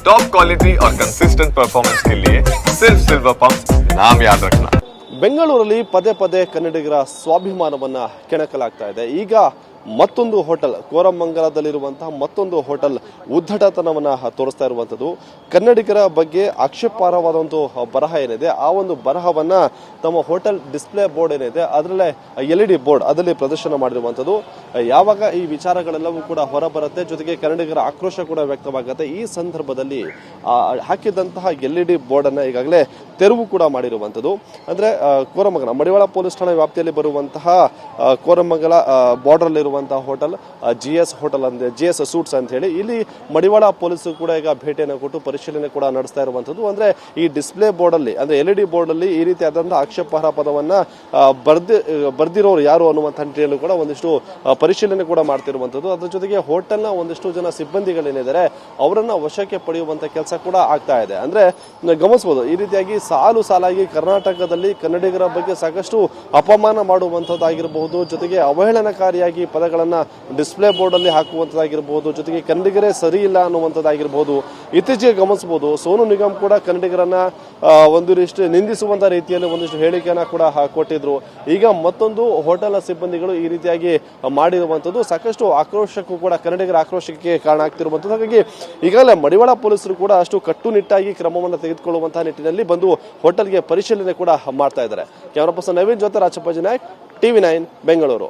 Top quality और consistent performance के लिए सिर्फ सिल्वर पंप नाम याद रखना ಬೆಂಗಳೂರಲ್ಲಿ ಪದೇ ಪದೇ ಕನ್ನಡಿಗರ ಸ್ವಾಭಿಮಾನವನ್ನ ಕೆಣಕಲಾಗ್ತಾ ಇದೆ ಈಗ ಮತ್ತೊಂದು ಹೋಟೆಲ್, ಕೋರಮಂಗಲದಲ್ಲಿರುವಂತಹ ಮತ್ತೊಂದು ಹೋಟೆಲ್ ಉದ್ದಟತನವನ್ನ ತೋರಿಸ್ತಾ ಇರುವಂತದ್ದು ಕನ್ನಡಿಗರ ಬಗ್ಗೆ ಆಕ್ಷೇಪಾರ್ಹವಾದಂತಹ ಬರಹ ಏನಿದೆ, ಆ ಒಂದು ಬರಹವನ್ನ ತಮ್ಮ ಹೋಟೆಲ್ ಡಿಸ್ಪ್ಲೇ ಬೋರ್ಡ್ ಏನಿದೆ, ಅದರಲ್ಲೇ ಎಲ್ ಇ ಡಿ ಬೋರ್ಡ್ ಅದರಲ್ಲಿ ಪ್ರದರ್ಶನ ಮಾಡಿರುವಂಥದ್ದು. ಯಾವಾಗ ಈ ವಿಚಾರಗಳೆಲ್ಲವೂ ಕೂಡ ಹೊರಬರುತ್ತೆ, ಜೊತೆಗೆ ಕನ್ನಡಿಗರ ಆಕ್ರೋಶ ಕೂಡ ವ್ಯಕ್ತವಾಗುತ್ತೆ. ಈ ಸಂದರ್ಭದಲ್ಲಿ ಹಾಕಿದಂತಹ ಎಲ್ ಇ ಡಿ ಬೋರ್ಡ್ ಅನ್ನ ಈಗಾಗಲೇ ತೆರವು ಕೂಡ ಮಾಡಿರುವಂಥದ್ದು. ಅಂದ್ರೆ ಕೋರಮಂಗಲ, ಮಡಿವಾಳ ಪೊಲೀಸ್ ಠಾಣೆ ವ್ಯಾಪ್ತಿಯಲ್ಲಿ ಬರುವಂತಹ ಕೋರಮಂಗಲ ಬಾರ್ಡರ್ ಇರುವಂತಹ ಹೋಟೆಲ್ ಜಿ ಎಸ್ ಹೋಟೆಲ್ ಅಂತ ಜಿ ಎಸ್ ಸೂಟ್ಸ್ ಅಂತ ಹೇಳಿ, ಇಲ್ಲಿ ಮಡಿವಾಳ ಪೊಲೀಸರು ಕೂಡ ಈಗ ಭೇಟಿಯನ್ನು ಕೊಟ್ಟು ಪರಿಶೀಲನೆ ಕೂಡ ನಡೆಸ್ತಾ ಇರುವಂತದ್ದು ಅಂದ್ರೆ ಈ ಡಿಸ್ಪ್ಲೇ ಬೋರ್ಡ್ ಅಲ್ಲಿ, ಅಂದ್ರೆ ಎಲ್ ಇ ಡಿ ಬೋರ್ಡ್ ಅಲ್ಲಿ ಈ ರೀತಿಯಾದಂತಹ ಆಕ್ಷೇಪಾರ್ಹ ಪದವನ್ನ ಬರ್ದಿ, ಬರ್ದಿರೋರು ಯಾರು ಅನ್ನುವಂತ ನಿಟ್ಟಿನಲ್ಲೂ ಕೂಡ ಒಂದಿಷ್ಟು ಪರಿಶೀಲನೆ ಕೂಡ ಮಾಡ್ತಿರುವಂತದ್ದು ಅದ್ರ ಜೊತೆಗೆ ಹೋಟೆಲ್ನ ಒಂದಿಷ್ಟು ಜನ ಸಿಬ್ಬಂದಿಗಳೇನಿದ್ದಾರೆ, ಅವರನ್ನ ವಶಕ್ಕೆ ಪಡೆಯುವಂತ ಕೆಲಸ ಕೂಡ ಆಗ್ತಾ ಇದೆ. ಅಂದ್ರೆ ಗಮನಿಸಬಹುದು ಈ ರೀತಿಯಾಗಿ ಸಾಲು ಸಾಲಾಗಿ ಕರ್ನಾಟಕದಲ್ಲಿ ಕನ್ನಡಿಗರ ಬಗ್ಗೆ ಸಾಕಷ್ಟು ಅಪಮಾನ ಮಾಡುವಂಥದ್ದಾಗಿರಬಹುದು. ಜೊತೆಗೆ ಅವಹೇಳನಕಾರಿಯಾಗಿ ಪದಗಳನ್ನ ಡಿಸ್ಪ್ಲೇ ಬೋರ್ಡಲ್ಲಿ ಹಾಕುವಂಥದ್ದಾಗಿರ್ಬೋದು ಜೊತೆಗೆ ಕನ್ನಡಿಗರೇ ಸರಿ ಇಲ್ಲ ಅನ್ನುವಂಥದ್ದಾಗಿರ್ಬೋದು ಇತ್ತೀಚೆಗೆ ಗಮನಿಸಬಹುದು. ಸೋನು ನಿಗಮ್ ಕೂಡ ಕನ್ನಡಿಗರನ್ನು ಒಂದಿಷ್ಟು ನಿಂದಿಸುವಂಥ ರೀತಿಯಲ್ಲಿ ಒಂದಿಷ್ಟು ಹೇಳಿಕೆಯನ್ನು ಕೂಡ ಕೊಟ್ಟಿದ್ರು. ಈಗ ಮತ್ತೊಂದು ಹೋಟೆಲ್ನ ಸಿಬ್ಬಂದಿಗಳು ಈ ರೀತಿಯಾಗಿ ಮಾಡಿರುವಂಥದ್ದು ಸಾಕಷ್ಟು ಆಕ್ರೋಶಕ್ಕೂ ಕೂಡ ಕನ್ನಡಿಗರ ಆಕ್ರೋಶಕ್ಕೆ ಕಾರಣ ಆಗ್ತಿರುವಂಥದ್ದು ಹಾಗಾಗಿ ಈಗಾಗಲೇ ಮಡಿವಾಳ ಪೊಲೀಸರು ಕೂಡ ಅಷ್ಟು ಕಟ್ಟುನಿಟ್ಟಾಗಿ ಕ್ರಮವನ್ನು ತೆಗೆದುಕೊಳ್ಳುವಂತಹ ನಿಟ್ಟಿನಲ್ಲಿ ಬಂದು ಹೋಟೆಲ್ಗೆ ಪರಿಶೀಲನೆ ಕೂಡ ಮಾಡ್ತಾ ಇದ್ದಾರೆ. ಕ್ಯಾಮರಾ ಪರ್ಸನ್ ನವೀನ್ ಜೊತೆ ರಾಜಪ್ಪಾಜಿ ನಾಯ್ಕ್, ಟಿವಿ ನೈನ್, ಬೆಂಗಳೂರು.